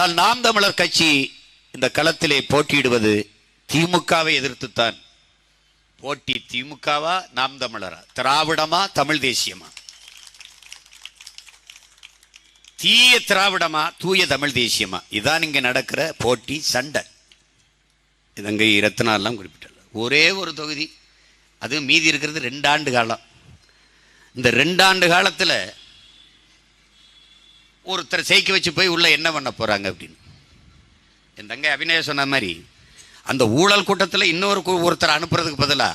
ஆனால் நாம் தமிழர் கட்சி இந்த களத்திலே போட்டியிடுவது திமுகவை எதிர்த்துத்தான். போட்டி திமுகவா நாம் தமிழரா? திராவிடமா தமிழ் தேசியமா? தீய திராவிடமா தூய தமிழ் தேசியமா? இதான் இங்கே நடக்கிற போட்டி சண்டை. இதங்க ரத்னாலாம் குறிப்பிட்ட ஒரே ஒரு தொகுதி. அது மீதி இருக்கிறது ரெண்டாண்டு காலம். இந்த ரெண்டாண்டு காலத்தில் ஒருத்தரை ஜெயிக்க வச்சு போய் உள்ள என்ன பண்ண போறாங்க அப்படின்னு. என் தங்கை அபிநய சொன்ன மாதிரி அந்த ஊழல் கூட்டத்தில் இன்னொரு ஒருத்தர் அனுப்புறதுக்கு பதிலா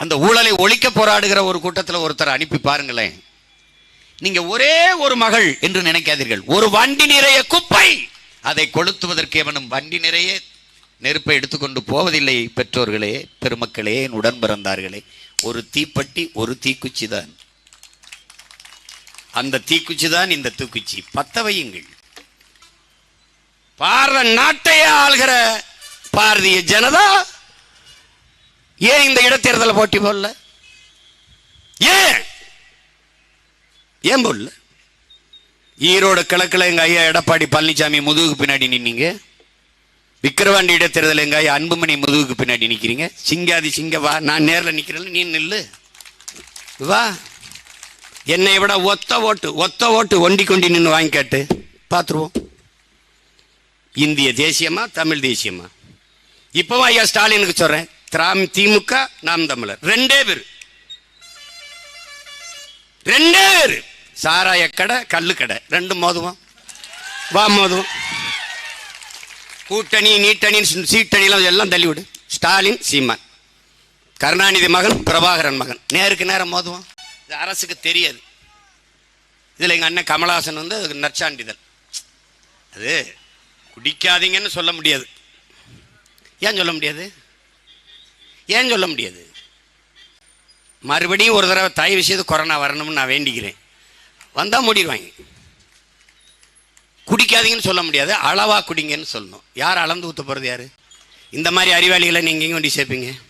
அந்த ஊழலை ஒழிக்க போராடுகிற ஒரு கூட்டத்தில் ஒருத்தரை அனுப்பி பாருங்களேன். நீங்க ஒரே ஒரு மகள் என்று நினைக்காதீர்கள். ஒரு வண்டி நிறைய குப்பை! அதை கொளுத்துவதற்கு எவனும் வண்டி நிறைய நெருப்பை எடுத்துக்கொண்டு போவதில்லை பெற்றோர்களே பெருமக்களே என் உடன் பிறந்தார்களே. ஒரு தீப்பட்டி ஒரு தீக்குச்சி தான். அந்த தீக்குச்சி தான் இந்த தூக்குச்சி. பத்தவையுங்கள் பாரத நாட்டையே ஆள்கிற பாரதிய ஜனதா? ஏன் இந்த இடத்தேர்தலை போட்டி போடல? ஏன்? ஏன் போடல? ஈரோடு கிழக்குல எங்கள் ஐயா எடப்பாடி பழனிசாமி முதுகுக்கு பின்னாடி நின்னீங்க. விக்கிரவாண்டி இடத்தேர்தல் எங்கள் ஐயா அன்புமணி முதுகுக்கு பின்னாடி நிக்கிறீங்க. சிங்காதி சிங்க வா நான் நேர்ல நிற்கிறேன் நீ நில்லு. வா. என்னை விட ஒத்த ஓட்டு ஒத்த ஓட்டு ஒண்டி கொண்டி நின்று வாங்கி கேட்டு. பார்த்துருவோம் இந்திய தேசியமா தமிழ் தேசியமா? இப்பவும் ஐயா ஸ்டாலினுக்கு சொல்றேன். திராம் திமுக நாம் தமிழர். ரெண்டே பேர். ரெண்டே பேர். சாராய கடை கல்லு கடை. ரெண்டும் மோதுவோம். வா மோதுவோம். கூட்டணி நீட்டணி சீட்டணிலாம் எல்லாம் தள்ளிவிடு. ஸ்டாலின் சீமான். கருணாநிதி மகன் பிரபாகரன் மகன். நேருக்கு நேரம் மோதுவோம். இது அரசுக்கு தெரியாது. இதில் எங்கள் அண்ணன் கமலஹாசன் வந்து அதுக்கு நற்சான்றிதழ். அது குடிக்காதீங்கன்னு சொல்ல முடியாது. ஏன் சொல்ல முடியாது? ஏன் சொல்ல முடியாது? மறுபடியும் ஒரு தடவை தயவு செய்து கொரோனா வரணும்னு நான் வேண்டிக்கிறேன். வந்தால் மூடிடுவாங்க. குடிக்காதீங்கன்னு சொல்ல முடியாது. அளவாக குடிங்கன்னு சொல்லணும். யார் அளந்து ஊற்ற போகிறது யார்? இந்த மாதிரி அறிவாளிகளை நீங்கள் எங்கே கொண்டு சேர்ப்பீங்க?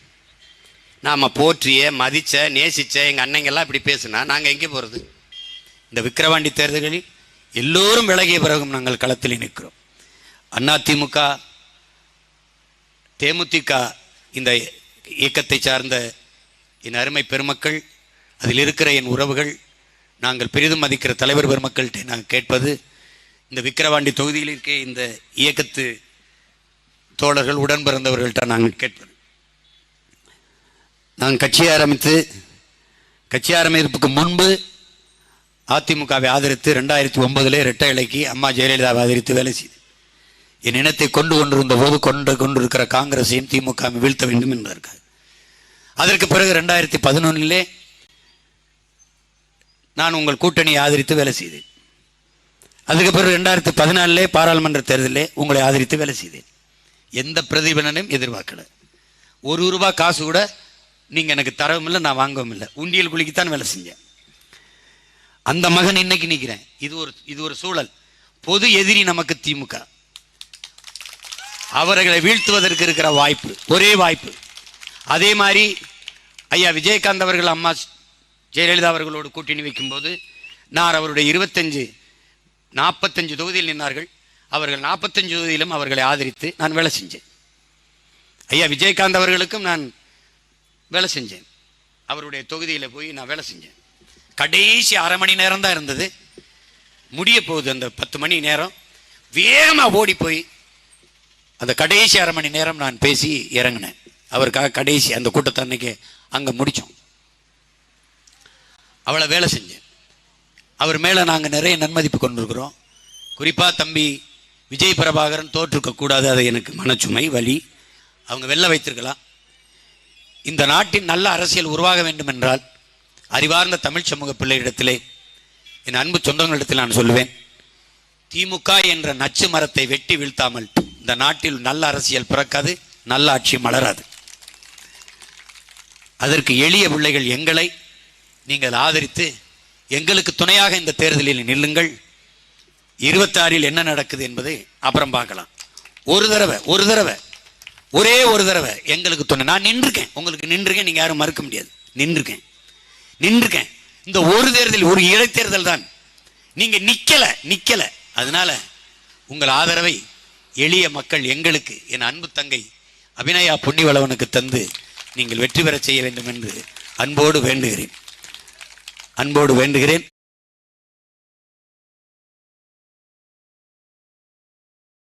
நாம் போற்றிய மதித்த நேசித்த எங்கள் அன்னைங்கெல்லாம் இப்படி பேசுனா நாங்கள் எங்கே போகிறது இந்த விக்கிரவாண்டி தேர்தல்களில் எல்லோரும் விலகிய பிறகும் நாங்கள் களத்தில் நிற்கிறோம். அதிமுக தேமுதிக இந்த இயக்கத்தை சார்ந்த என் அருமை பெருமக்கள் அதில் இருக்கிற என் உறவுகள் நாங்கள் பெரிதும் மதிக்கிற தலைவர் பெருமக்கள்கிட்ட நாங்கள் கேட்பது இந்த விக்கிரவாண்டி தொகுதியில் இருக்க இந்த இயக்கத்து தோழர்கள் உடன் பிறந்தவர்கள்ட்ட நாங்கள் கேட்பது. நான் கட்சி ஆரம்பித்து கட்சி ஆரம்பிப்பதற்கு முன்பு அதிமுகவை ஆதரித்து ரெண்டாயிரத்தி ஒன்பதிலே இரட்டை இலைக்கு அம்மா ஜெயலலிதாவை ஆதரித்து வேலை செய்து என் இனத்தை கொண்டு கொண்டிருந்த போது கொண்டு கொண்டிருக்கிற காங்கிரஸையும் திமுக வீழ்த்த வேண்டும் என்பதற்காக அதற்கு பிறகு ரெண்டாயிரத்தி பதினொன்னிலே நான் உங்கள் கூட்டணியை ஆதரித்து வேலை செய்தேன். அதுக்கு பிறகு ரெண்டாயிரத்தி பதினாலே பாராளுமன்ற தேர்தலில் உங்களை ஆதரித்து வேலை செய்தேன். எந்த பிரதிபலனையும் எதிர்பார்க்கல. ஒரு ரூபாய் காசு கூட நீங்கள் எனக்கு தரவும் இல்லை நான் வாங்கவும் இல்லை உண்டியல் குளிக்குத்தான் வேலை செஞ்சேன். அந்த மகன் இன்னைக்கு நிற்கிறேன் இது ஒரு இது ஒரு சூழல். பொது எதிரி நமக்கு திமுக. அவர்களை வீழ்த்துவதற்கு இருக்கிற வாய்ப்பு ஒரே வாய்ப்பு. அதே மாதிரி ஐயா விஜயகாந்த் அவர்கள் அம்மா ஜெயலலிதா அவர்களோடு கூட்டணி வைக்கும்போது நான் அவருடைய இருபத்தஞ்சு நாற்பத்தஞ்சு தொகுதியில் நின்றார்கள் அவர்கள் நாற்பத்தஞ்சு தொகுதியிலும் அவர்களை ஆதரித்து நான் வேலை செஞ்சேன். ஐயா விஜயகாந்த் அவர்களுக்கும் நான் வேலை செஞ்சேன். அவருடைய தொகுதியில் போய் நான் வேலை செஞ்சேன். கடைசி அரை மணி நேரம் தான் இருந்தது. முடிய போகுது அந்த பத்து மணி நேரம். வேகமாக ஓடி போய் அந்த கடைசி அரை மணி நேரம் நான் பேசி இறங்கினேன். அவருக்காக கடைசி அந்த கூட்டத்தை அன்னைக்கு அங்கே முடித்தோம் அவளை வேலை செஞ்சேன். அவர் மேலே நாங்கள் நிறைய நன்மதிப்பு கொண்டிருக்கிறோம். குறிப்பாக தம்பி விஜய் பிரபாகரன் தோற்றுக்க அது எனக்கு மனச்சுமை வலி. அவங்க வெளில வைத்திருக்கலாம். இந்த நாட்டின் நல்ல அரசியல் உருவாக வேண்டும் என்றால் அறிவார்ந்த தமிழ் சமூக பிள்ளையிடத்திலே என் அன்பு சொந்தங்களிடத்தில் நான் சொல்லுவேன் திமுக என்ற நச்சு மரத்தை வெட்டி வீழ்த்தாமல் இந்த நாட்டில் நல்ல அரசியல் பிறக்காது நல்ல ஆட்சி மலராது. அதற்கு எளிய பிள்ளைகள் எங்களை நீங்கள் ஆதரித்து எங்களுக்கு துணையாக இந்த தேர்தலில் நில்லுங்கள். இருபத்தாறில் என்ன நடக்குது என்பதை அப்புறம் பார்க்கலாம். ஒரு தடவை ஒரு தடவை. ஒரே ஒரு தடவை எங்களுக்கு துணை. நான் நின்றுருக்கேன். உங்களுக்கு நின்றுருக்கேன். நீங்கள் யாரும் மறுக்க முடியாது. நின்றுருக்கேன். நின்றுருக்கேன். இந்த ஒரு தேர்தல் ஒரு இடைத்தேர்தல் தான். நீங்கள் நிற்கலை நிற்கலை அதனால உங்கள் ஆதரவை எளிய மக்கள் எங்களுக்கு என் அன்பு தங்கை அபிநயா புண்ணிவளவனுக்கு தந்து நீங்கள் வெற்றி பெறச் செய்ய வேண்டும் என்று அன்போடு வேண்டுகிறேன். அன்போடு வேண்டுகிறேன்.